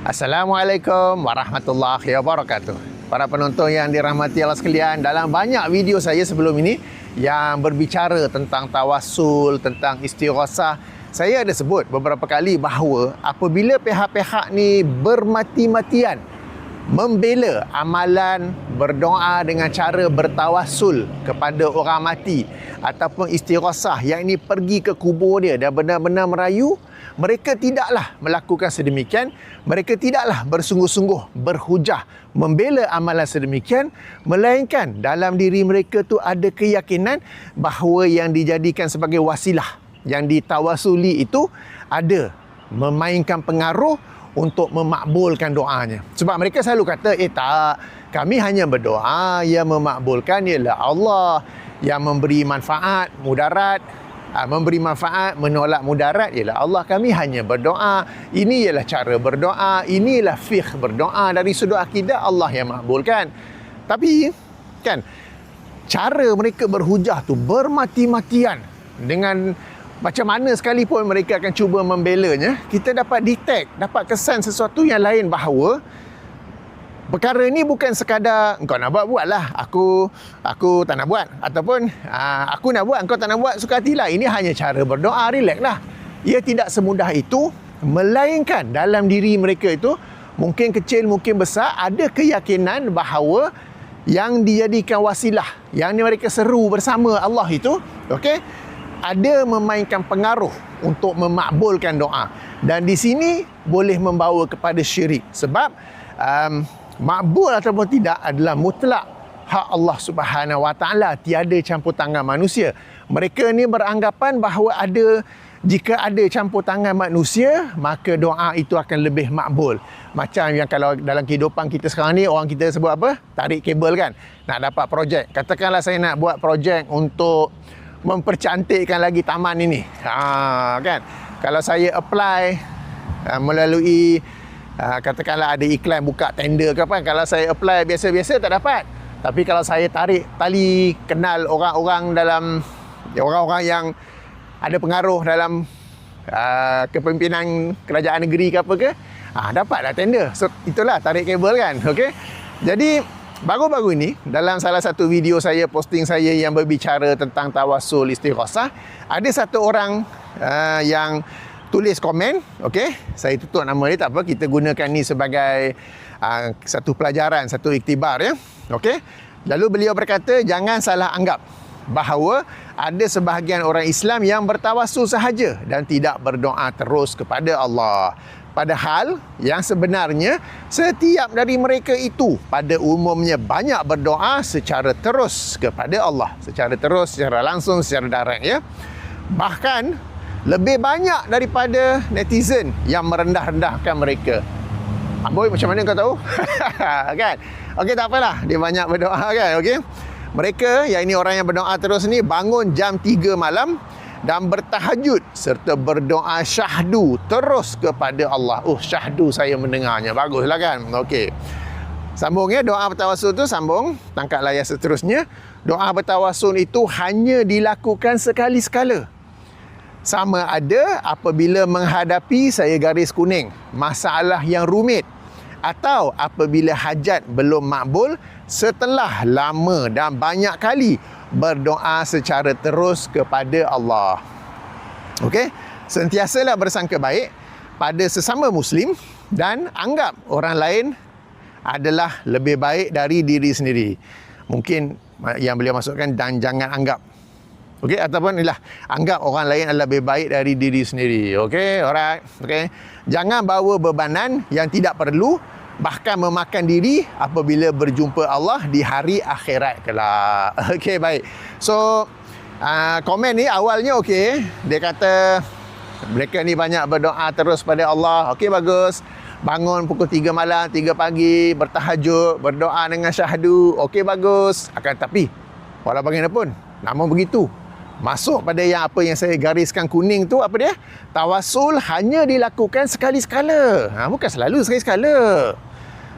Assalamualaikum warahmatullahi wabarakatuh. Para penonton yang dirahmati Allah sekalian, dalam banyak video saya sebelum ini yang berbicara tentang tawasul, tentang istighosah, saya ada sebut beberapa kali bahawa apabila pihak-pihak ni bermati-matian membela amalan berdoa dengan cara bertawasul kepada orang mati ataupun istighosah yang ini pergi ke kubur dia dan benar-benar merayu mereka tidaklah melakukan sedemikian. Mereka tidaklah bersungguh-sungguh berhujah membela amalan sedemikian melainkan dalam diri mereka tu ada keyakinan bahawa yang dijadikan sebagai wasilah yang ditawasuli itu ada memainkan pengaruh untuk memakbulkan doanya. Sebab mereka selalu kata, eh tak, kami hanya berdoa, yang memakbulkan ialah Allah yang memberi manfaat, mudarat, ha, memberi manfaat, menolak mudarat ialah Allah. Kami hanya berdoa. Ini ialah cara berdoa, inilah fiqh berdoa dari sudut akidah Allah yang makbulkan. Tapi kan cara mereka berhujah tu bermati-matian dengan macam mana sekalipun mereka akan cuba membelanya, kita dapat detect, dapat kesan sesuatu yang lain bahawa perkara ini bukan sekadar engkau nak buat buatlah, aku aku tak nak buat ataupun ah, aku nak buat engkau tak nak buat suka hatilah. Ini hanya cara berdoa, relaxlah. Ia tidak semudah itu melainkan dalam diri mereka itu mungkin kecil mungkin besar ada keyakinan bahawa yang dijadikan wasilah yang mereka seru bersama Allah itu okey ada memainkan pengaruh untuk memakbulkan doa. Dan di sini boleh membawa kepada syirik. Sebab um, makbul ataupun tidak adalah mutlak hak Allah Subhanahu Wa Taala. Tiada campur tangan manusia. Mereka ni beranggapan bahawa ada jika ada campur tangan manusia maka doa itu akan lebih makbul. Macam yang kalau dalam kehidupan kita sekarang ni orang kita sebut apa? Tarik kabel kan? Nak dapat projek. Katakanlah saya nak buat projek untuk mempercantikkan lagi taman ini. Ha, kan? Kalau saya apply uh, melalui uh, katakanlah ada iklan buka tender ke apa, kalau saya apply biasa-biasa tak dapat. Tapi kalau saya tarik tali kenal orang-orang dalam orang-orang yang ada pengaruh dalam uh, kepimpinan kerajaan negeri ke apa ke, ah dapatlah tender. So itulah tarik kabel kan. Okey. Jadi Baru-baru ini dalam salah satu video saya posting saya yang berbicara tentang tawasul istighosah ada satu orang uh, yang tulis komen okey? Saya tutup nama dia tak apa kita gunakan ni sebagai uh, satu pelajaran satu iktibar ya? Okey? Lalu beliau berkata jangan salah anggap bahawa ada sebahagian orang Islam yang bertawasul sahaja dan tidak berdoa terus kepada Allah Padahal yang sebenarnya setiap dari mereka itu pada umumnya banyak berdoa secara terus kepada Allah, secara terus, secara langsung, secara direct ya. Bahkan lebih banyak daripada netizen yang merendah-rendahkan mereka. Aboy macam mana kau tahu? kan? Okey tak apalah, dia banyak berdoa kan, okey. Mereka yang ini orang yang berdoa terus ni bangun jam 3 malam dan bertahajud serta berdoa syahdu terus kepada Allah. Oh, syahdu saya mendengarnya. Baguslah kan? Okey. Sambung ya doa bertawasul tu sambung tangkap layar seterusnya. Doa bertawasul itu hanya dilakukan sekali sekala. Sama ada apabila menghadapi saya garis kuning masalah yang rumit atau apabila hajat belum makbul setelah lama dan banyak kali berdoa secara terus kepada Allah. Okey? Sentiasalah bersangka baik pada sesama muslim dan anggap orang lain adalah lebih baik dari diri sendiri. Mungkin yang beliau masukkan dan jangan anggap Okey ataupun inilah anggap orang lain adalah lebih baik dari diri sendiri. Okey, alright. Okey. Jangan bawa bebanan yang tidak perlu bahkan memakan diri apabila berjumpa Allah di hari akhirat kelak. Okey, baik. So, uh, komen ni awalnya okey. Dia kata mereka ni banyak berdoa terus pada Allah. Okey, bagus. Bangun pukul 3 malam, 3 pagi, bertahajud, berdoa dengan syahdu. Okey, bagus. Akan tapi, walau bagaimanapun, namun begitu, masuk pada yang apa yang saya gariskan kuning tu apa dia tawasul hanya dilakukan sekali sekala ha, bukan selalu sekali sekala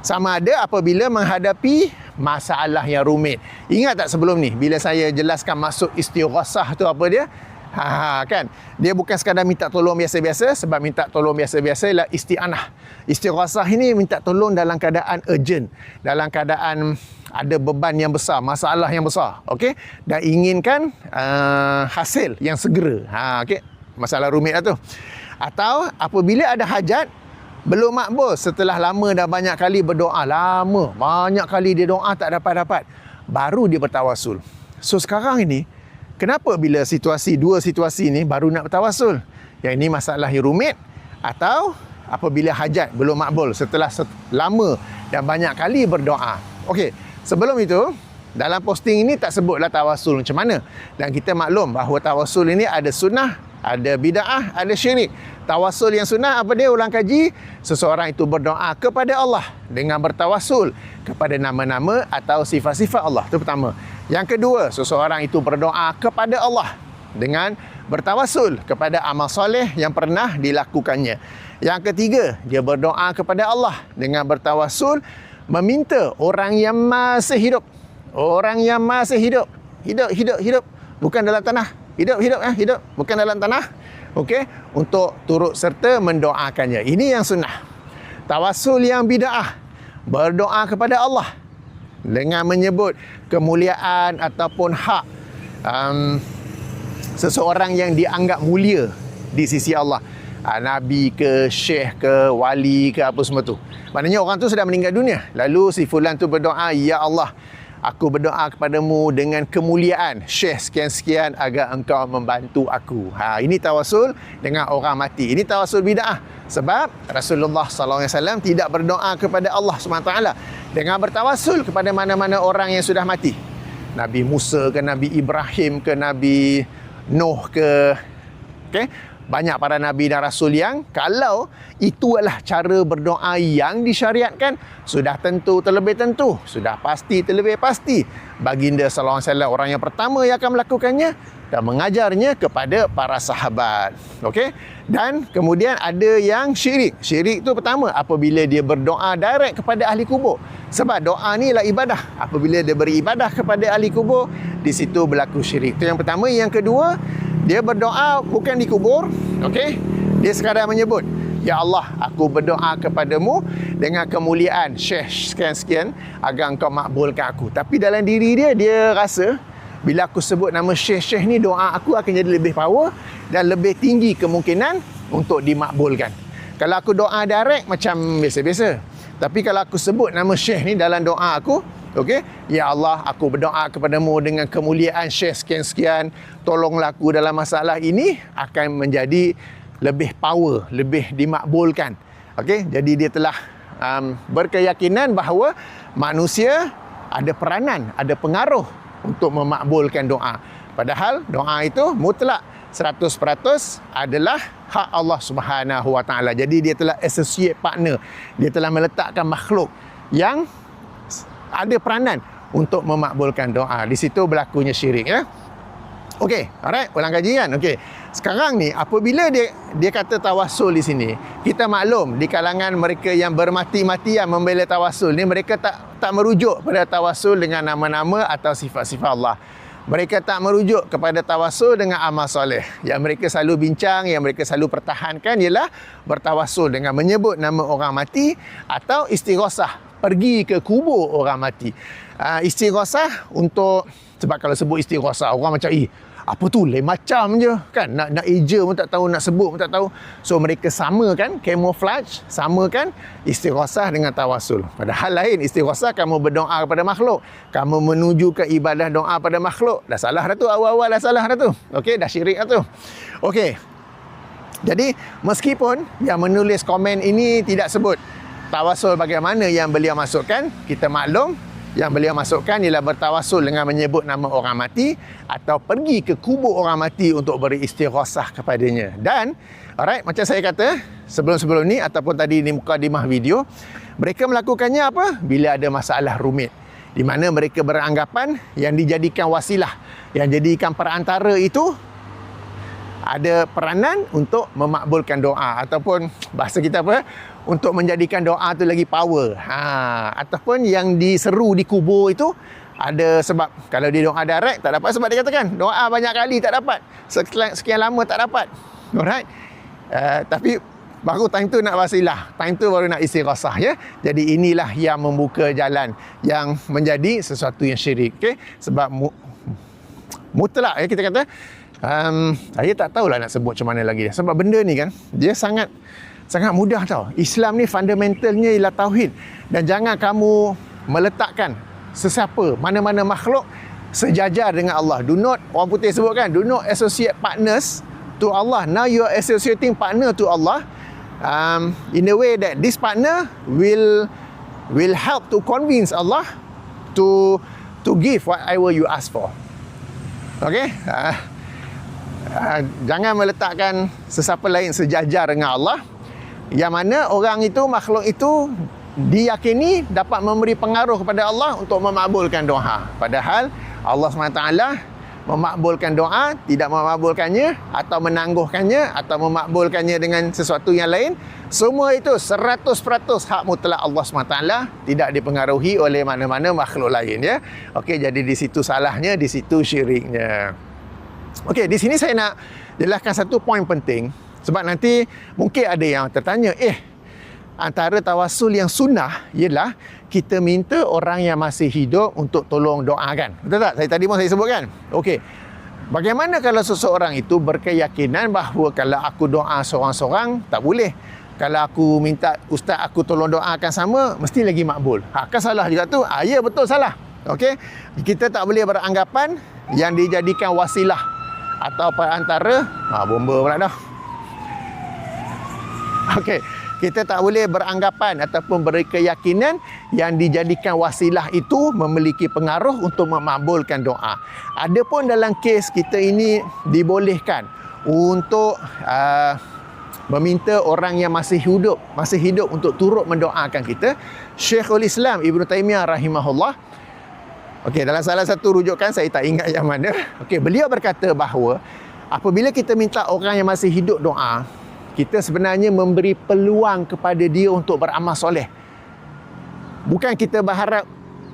sama ada apabila menghadapi masalah yang rumit. Ingat tak sebelum ni bila saya jelaskan masuk istighosah tu apa dia? Ha, ha, kan? Dia bukan sekadar minta tolong biasa-biasa sebab minta tolong biasa-biasa ialah isti'anah. Istighasah ini minta tolong dalam keadaan urgent, dalam keadaan ada beban yang besar, masalah yang besar, okey? Dan inginkan uh, hasil yang segera. Ha, okey? Masalah rumit lah tu. Atau apabila ada hajat belum makbul setelah lama dah banyak kali berdoa, lama, banyak kali dia doa tak dapat-dapat, baru dia bertawasul. So sekarang ini kenapa bila situasi dua situasi ni baru nak bertawasul? Yang ini masalah yang rumit atau apabila hajat belum makbul setelah set, lama dan banyak kali berdoa. Okey, sebelum itu dalam posting ini tak sebutlah tawasul macam mana. Dan kita maklum bahawa tawasul ini ada sunnah, ada bid'ah, ada syirik. Tawasul yang sunnah apa dia ulang kaji? Seseorang itu berdoa kepada Allah dengan bertawasul kepada nama-nama atau sifat-sifat Allah. Itu pertama. Yang kedua, seseorang itu berdoa kepada Allah dengan bertawasul kepada amal soleh yang pernah dilakukannya. Yang ketiga, dia berdoa kepada Allah dengan bertawasul meminta orang yang masih hidup. Orang yang masih hidup. Hidup, hidup, hidup. Bukan dalam tanah. Hidup, hidup, eh, hidup. Bukan dalam tanah. Okey, untuk turut serta mendoakannya. Ini yang sunnah. Tawasul yang bida'ah. Berdoa kepada Allah dengan menyebut kemuliaan ataupun hak um, seseorang yang dianggap mulia di sisi Allah uh, nabi ke syekh ke wali ke apa semua tu maknanya orang tu sudah meninggal dunia lalu si fulan tu berdoa ya Allah Aku berdoa kepadamu dengan kemuliaan Syekh sekian-sekian agar engkau membantu aku. Ha, ini tawasul dengan orang mati. Ini tawasul bid'ah. Sebab Rasulullah SAW tidak berdoa kepada Allah SWT dengan bertawasul kepada mana-mana orang yang sudah mati. Nabi Musa ke Nabi Ibrahim ke Nabi Nuh ke okay? Banyak para nabi dan rasul yang kalau itu adalah cara berdoa yang disyariatkan sudah tentu terlebih tentu sudah pasti terlebih pasti. Baginda sallallahu alaihi wasallam orang yang pertama yang akan melakukannya dan mengajarnya kepada para sahabat. Okey? Dan kemudian ada yang syirik. Syirik tu pertama apabila dia berdoa direct kepada ahli kubur. Sebab doa ni ialah ibadah. Apabila dia beribadah kepada ahli kubur di situ berlaku syirik. Itu yang pertama. Yang kedua dia berdoa bukan di kubur, okey? Dia sekadar menyebut, Ya Allah, aku berdoa kepadamu dengan kemuliaan Syekh sekian-sekian agar engkau makbulkan aku. Tapi dalam diri dia, dia rasa bila aku sebut nama Syekh-Syekh ni, doa aku akan jadi lebih power dan lebih tinggi kemungkinan untuk dimakbulkan. Kalau aku doa direct macam biasa-biasa. Tapi kalau aku sebut nama Syekh ni dalam doa aku, Okey, ya Allah, aku berdoa kepadamu dengan kemuliaan Syekh sekian-sekian, tolonglah aku dalam masalah ini akan menjadi lebih power, lebih dimakbulkan. Okey, jadi dia telah um, berkeyakinan bahawa manusia ada peranan, ada pengaruh untuk memakbulkan doa. Padahal doa itu mutlak 100% adalah hak Allah Subhanahu Wa Taala. Jadi dia telah associate partner. Dia telah meletakkan makhluk yang ada peranan untuk memakbulkan doa. Di situ berlakunya syirik ya. Okey, alright, ulang kaji kan? Okey. Sekarang ni apabila dia dia kata tawasul di sini, kita maklum di kalangan mereka yang bermati-matian membela tawasul ni mereka tak tak merujuk pada tawasul dengan nama-nama atau sifat-sifat Allah. Mereka tak merujuk kepada tawasul dengan amal soleh. Yang mereka selalu bincang, yang mereka selalu pertahankan ialah bertawasul dengan menyebut nama orang mati atau istighosah pergi ke kubur orang mati. Uh, istighasah untuk sebab kalau sebut istighasah orang macam eh apa tu? Lain macam je. Kan? Nak nak eja pun tak tahu nak sebut pun tak tahu. So mereka samakan camouflage samakan istighasah dengan tawasul. Padahal lain istighasah kamu berdoa kepada makhluk. Kamu menuju ke ibadah doa pada makhluk. Dah salah dah tu awal-awal dah salah dah tu. Okey dah syirik dah tu. Okey. Jadi meskipun yang menulis komen ini tidak sebut tawasul bagaimana yang beliau masukkan kita maklum yang beliau masukkan ialah bertawasul dengan menyebut nama orang mati atau pergi ke kubur orang mati untuk beri istighasah kepadanya. Dan alright macam saya kata sebelum-sebelum ni ataupun tadi di muka mukadimah video mereka melakukannya apa? Bila ada masalah rumit di mana mereka beranggapan yang dijadikan wasilah yang jadikan perantara itu ada peranan untuk memakbulkan doa. Ataupun bahasa kita apa untuk menjadikan doa tu lagi power. Ha ataupun yang diseru di kubur itu ada sebab kalau dia doa direct tak dapat sebab dia katakan doa banyak kali tak dapat. Sekian, sekian lama tak dapat. Alright? Uh, tapi baru time tu nak wasilah time tu baru nak istighasah ya? Jadi inilah yang membuka jalan yang menjadi sesuatu yang syirik okey? Sebab mu, mutlak ya kita kata um, saya tak tahulah nak sebut macam mana lagi sebab benda ni kan dia sangat sangat mudah tau. Islam ni fundamentalnya ialah tauhid. Dan jangan kamu meletakkan sesiapa mana-mana makhluk sejajar dengan Allah. Do not orang putih sebut kan do not associate partners to Allah. Now you are associating partner to Allah um, in a way that this partner will will help to convince Allah to to give whatever you ask for. Okay? Uh, uh, jangan meletakkan sesiapa lain sejajar dengan Allah yang mana orang itu makhluk itu diyakini dapat memberi pengaruh kepada Allah untuk memakbulkan doa. Padahal Allah SWT memakbulkan doa, tidak memakbulkannya atau menangguhkannya atau memakbulkannya dengan sesuatu yang lain, semua itu 100% hak mutlak Allah SWT tidak dipengaruhi oleh mana-mana makhluk lain ya. Okey, jadi di situ salahnya, di situ syiriknya. Okey, di sini saya nak jelaskan satu poin penting sebab nanti mungkin ada yang tertanya, eh antara tawasul yang sunnah ialah kita minta orang yang masih hidup untuk tolong doakan. Betul tak? Saya tadi pun saya sebutkan. Okey. Bagaimana kalau seseorang itu berkeyakinan bahawa kalau aku doa seorang-seorang tak boleh. Kalau aku minta ustaz aku tolong doakan sama mesti lagi makbul. Ha kan salah juga tu. Ha, ya betul salah. Okey. Kita tak boleh beranggapan yang dijadikan wasilah atau perantara ha bomba pula dah. Okey kita tak boleh beranggapan ataupun berkeyakinan yang dijadikan wasilah itu memiliki pengaruh untuk memakbulkan doa. Adapun dalam kes kita ini dibolehkan untuk uh, meminta orang yang masih hidup, masih hidup untuk turut mendoakan kita. Syekhul Islam Ibn Taymiyah rahimahullah Okey, dalam salah satu rujukan saya tak ingat yang mana. Okey, beliau berkata bahawa apabila kita minta orang yang masih hidup doa, kita sebenarnya memberi peluang kepada dia untuk beramal soleh. Bukan kita berharap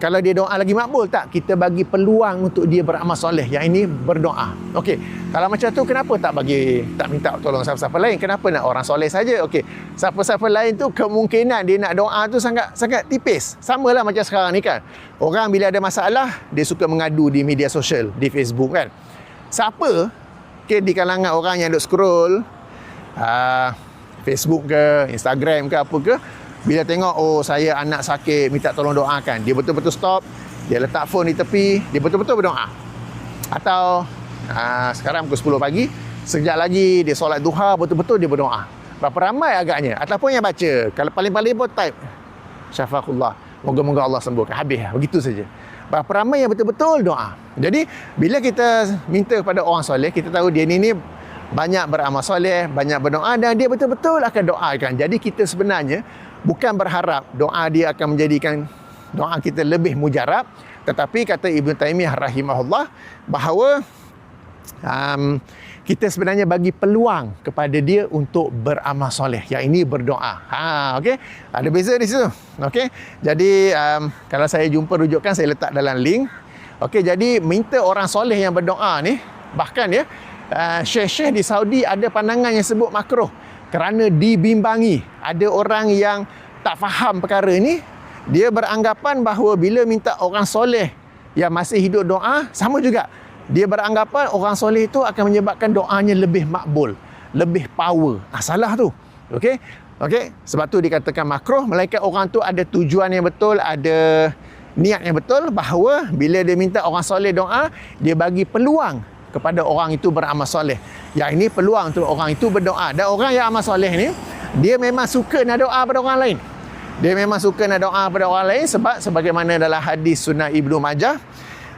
kalau dia doa lagi makbul tak. Kita bagi peluang untuk dia beramal soleh. Yang ini berdoa. Okey. Kalau macam tu kenapa tak bagi tak minta tolong siapa-siapa lain? Kenapa nak orang soleh saja? Okey. Siapa-siapa lain tu kemungkinan dia nak doa tu sangat sangat tipis. Samalah macam sekarang ni kan. Orang bila ada masalah dia suka mengadu di media sosial di Facebook kan. Siapa? Okey di kalangan orang yang duk scroll uh, Facebook ke, Instagram ke apa ke, bila tengok oh saya anak sakit minta tolong doakan, dia betul-betul stop, dia letak phone di tepi, dia betul-betul berdoa. Atau uh, sekarang pukul 10 pagi, sekejap lagi dia solat duha, betul-betul dia berdoa. Berapa ramai agaknya ataupun yang baca, kalau paling-paling pun type syafakullah, moga-moga Allah sembuhkan. Habis begitu saja. Berapa ramai yang betul-betul doa. Jadi bila kita minta kepada orang soleh, kita tahu dia ni ni banyak beramal soleh, banyak berdoa dan dia betul-betul akan doakan. Jadi kita sebenarnya bukan berharap doa dia akan menjadikan doa kita lebih mujarab, tetapi kata Ibn Taymiyah rahimahullah bahawa um, kita sebenarnya bagi peluang kepada dia untuk beramal soleh. Yang ini berdoa. Ha, okay? Ada beza di situ. Okay? Jadi um, kalau saya jumpa rujukan saya letak dalam link. Okay, jadi minta orang soleh yang berdoa ni bahkan ya uh, syekh-syekh di Saudi ada pandangan yang sebut makruh kerana dibimbangi. Ada orang yang tak faham perkara ini, dia beranggapan bahawa bila minta orang soleh yang masih hidup doa, sama juga. Dia beranggapan orang soleh itu akan menyebabkan doanya lebih makbul, lebih power. Ah, salah tu. Okey? Okey? Sebab tu dikatakan makruh, melainkan orang tu ada tujuan yang betul, ada niat yang betul bahawa bila dia minta orang soleh doa, dia bagi peluang kepada orang itu beramal soleh. Yang ini peluang untuk orang itu berdoa. Dan orang yang amal soleh ni, dia memang suka nak doa pada orang lain. Dia memang suka nak doa pada orang lain sebab sebagaimana dalam hadis sunnah Ibnu Majah,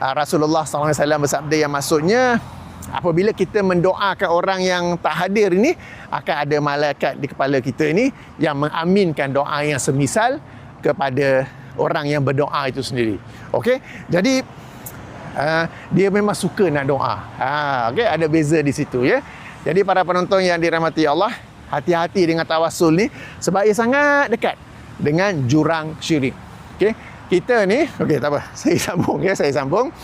ah, Rasulullah SAW bersabda yang maksudnya, apabila kita mendoakan orang yang tak hadir ini, akan ada malaikat di kepala kita ini yang mengaminkan doa yang semisal kepada orang yang berdoa itu sendiri. Okey? Jadi ha, dia memang suka nak doa. Ha, okay? Ada beza di situ ya. Jadi para penonton yang dirahmati Allah, hati-hati dengan tawasul ni sebab ia sangat dekat dengan jurang syirik. Okay? kita ni, okey tak apa, saya sambung ya, saya sambung.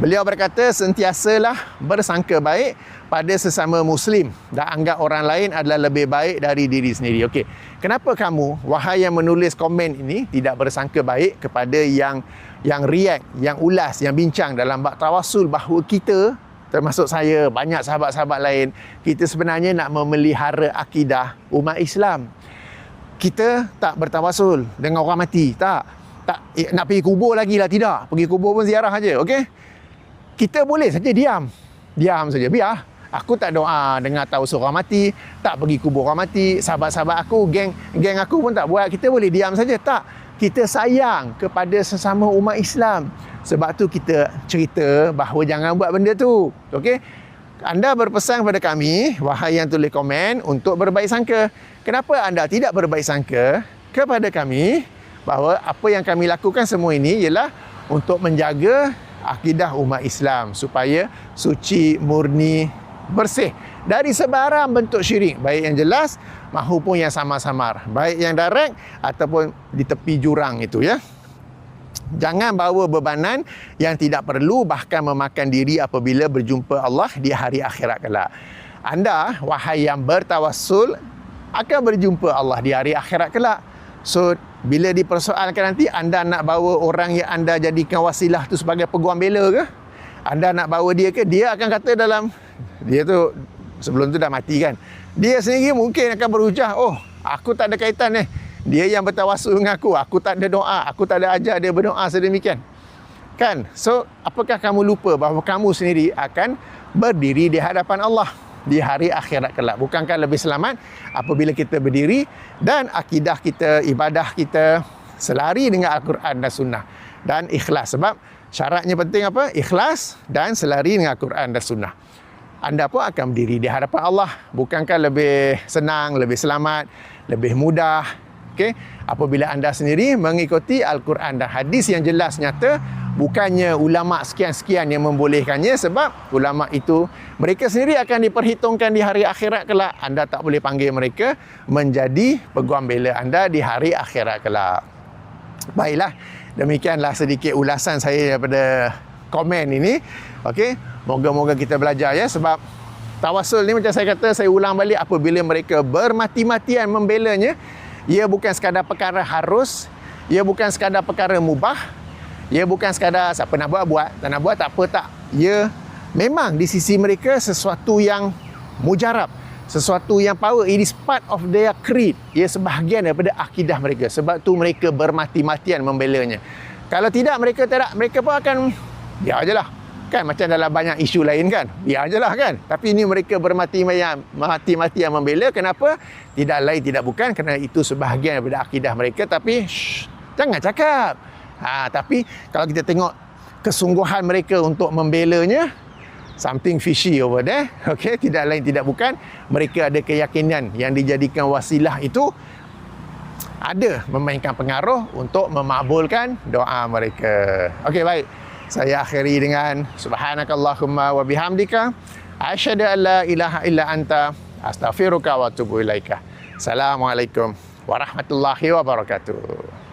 Beliau berkata sentiasalah bersangka baik pada sesama muslim dan anggap orang lain adalah lebih baik dari diri sendiri. Okey. Kenapa kamu wahai yang menulis komen ini tidak bersangka baik kepada yang yang react, yang ulas, yang bincang dalam bab tawasul bahawa kita termasuk saya, banyak sahabat-sahabat lain, kita sebenarnya nak memelihara akidah umat Islam. Kita tak bertawasul dengan orang mati, tak. Tak eh, nak pergi kubur lagi lah tidak. Pergi kubur pun ziarah aja, okey? kita boleh saja diam. Diam saja. Biar. Aku tak doa dengar tahu seorang mati, tak pergi kubur orang mati, sahabat-sahabat aku, geng geng aku pun tak buat. Kita boleh diam saja. Tak. Kita sayang kepada sesama umat Islam. Sebab tu kita cerita bahawa jangan buat benda tu. Okey? Anda berpesan kepada kami, wahai yang tulis komen, untuk berbaik sangka. Kenapa anda tidak berbaik sangka kepada kami bahawa apa yang kami lakukan semua ini ialah untuk menjaga akidah umat Islam supaya suci, murni, bersih dari sebarang bentuk syirik baik yang jelas maupun yang samar-samar baik yang direct ataupun di tepi jurang itu ya jangan bawa bebanan yang tidak perlu bahkan memakan diri apabila berjumpa Allah di hari akhirat kelak anda wahai yang bertawassul akan berjumpa Allah di hari akhirat kelak so bila dipersoalkan nanti anda nak bawa orang yang anda jadikan wasilah tu sebagai peguam bela ke? Anda nak bawa dia ke? Dia akan kata dalam dia tu sebelum tu dah mati kan. Dia sendiri mungkin akan berhujah, "Oh, aku tak ada kaitan ni. Dia yang bertawasul dengan aku. Aku tak ada doa. Aku tak ada ajar dia berdoa sedemikian." Kan? So, apakah kamu lupa bahawa kamu sendiri akan berdiri di hadapan Allah? di hari akhirat kelak. Bukankah lebih selamat apabila kita berdiri dan akidah kita, ibadah kita selari dengan Al-Quran dan Sunnah dan ikhlas. Sebab syaratnya penting apa? Ikhlas dan selari dengan Al-Quran dan Sunnah. Anda pun akan berdiri di hadapan Allah. Bukankah lebih senang, lebih selamat, lebih mudah? Okay? Apabila anda sendiri mengikuti Al-Quran dan hadis yang jelas nyata bukannya ulama sekian-sekian yang membolehkannya sebab ulama itu mereka sendiri akan diperhitungkan di hari akhirat kelak anda tak boleh panggil mereka menjadi peguam bela anda di hari akhirat kelak baiklah demikianlah sedikit ulasan saya daripada komen ini okey moga-moga kita belajar ya sebab tawasul ni macam saya kata saya ulang balik apabila mereka bermati-matian membelanya ia bukan sekadar perkara harus ia bukan sekadar perkara mubah ia bukan sekadar siapa nak buat buat, tak nak buat tak apa tak. Ia memang di sisi mereka sesuatu yang mujarab, sesuatu yang power. It is part of their creed. Ia sebahagian daripada akidah mereka. Sebab tu mereka bermati-matian membelanya. Kalau tidak mereka tidak mereka pun akan biar ajalah. Kan macam dalam banyak isu lain kan. Biar ajalah kan. Tapi ini mereka bermati-matian mati-matian membela. Kenapa? Tidak lain tidak bukan kerana itu sebahagian daripada akidah mereka tapi shh, jangan cakap. Ha, tapi kalau kita tengok kesungguhan mereka untuk membelanya, something fishy over there. Okay, tidak lain tidak bukan mereka ada keyakinan yang dijadikan wasilah itu ada memainkan pengaruh untuk memakbulkan doa mereka. Okey baik. Saya akhiri dengan subhanakallahumma wa bihamdika asyhadu an la ilaha illa anta astaghfiruka wa atubu ilaika. Assalamualaikum warahmatullahi wabarakatuh.